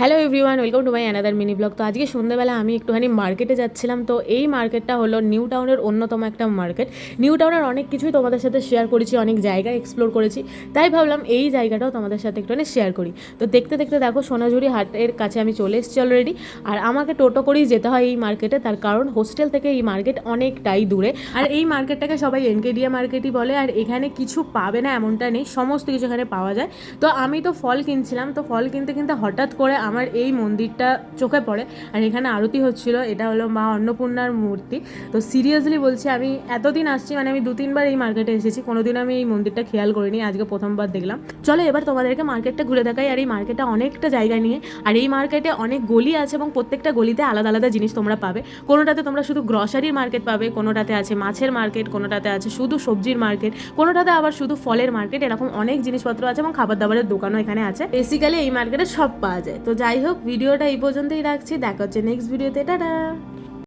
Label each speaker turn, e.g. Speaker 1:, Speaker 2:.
Speaker 1: Hello everyone welcome to my another mini blog তো আজকে সন্ধ্যেবেলা আমি একটুখানি মার্কেটে যাচ্ছিলাম। তো এই মার্কেটটা হলো নিউ টাউনের অন্যতম একটা মার্কেট নিউ টাউনের অনেক কিছুই তোমাদের সাথে শেয়ার করেছি, অনেক জায়গা এক্সপ্লোর করেছি। তাই ভাবলাম এই জায়গাটাও তোমাদের সাথে একটুখানি শেয়ার করি। তো দেখতে দেখতে দেখো সোনাঝুরি হাটের কাছে আমি চলে এসেছি অলরেডি আর আমাকে টোটো করেই যেতে হয় এই মার্কেটে তার কারণ হোস্টেল থেকে এই মার্কেট অনেকটাই দূরে। আর এই মার্কেটটাকে সবাই এনকেডিয়া মার্কেটই বলে। আর এখানে কিছু পাবে না এমনটা নেই। সমস্ত কিছু এখানে পাওয়া যায়। তো আমি তো ফল কিনছিলাম। তো ফল কিনতে কিনতে হঠাৎ করে আমার এই মন্দিরটা চোখে পড়ে। আর এখানে আরতি হচ্ছিল, এটা হলো মা অন্নপূর্ণার মূর্তি। তো সিরিয়াসলি বলছি, আমি এতদিন আসছি মানে আমি দু তিনবার এই মার্কেটে এসেছি কোনোদিন আমি এই মন্দিরটা খেয়াল করিনি, আজকে প্রথমবার দেখলাম। চলো এবার তোমাদেরকে মার্কেটটা ঘুরে দেখাই, আর এই মার্কেটটা অনেকটা জায়গা নিয়ে। আর এই মার্কেটে অনেক গলি আছে এবং প্রত্যেকটা গলিতে আলাদা আলাদা জিনিস তোমরা পাবে। কোনোটাতে তোমরা শুধু গ্রসারির মার্কেট পাবে, কোনোটাতে আছে মাছের মার্কেট কোনোটাতে আছে শুধু সবজির মার্কেট কোনোটাতে আবার শুধু ফলের মার্কেট এরকম অনেক জিনিসপত্র আছে এবং খাবার দাবারের দোকানও এখানে আছে। বেসিক্যালি এই মার্কেটে সব পাওয়া যায়। তো যাই হোক ভিডিওটা এই পর্যন্তই রাখছি। দেখা হচ্ছে নেক্সট ভিডিওতে টাটা!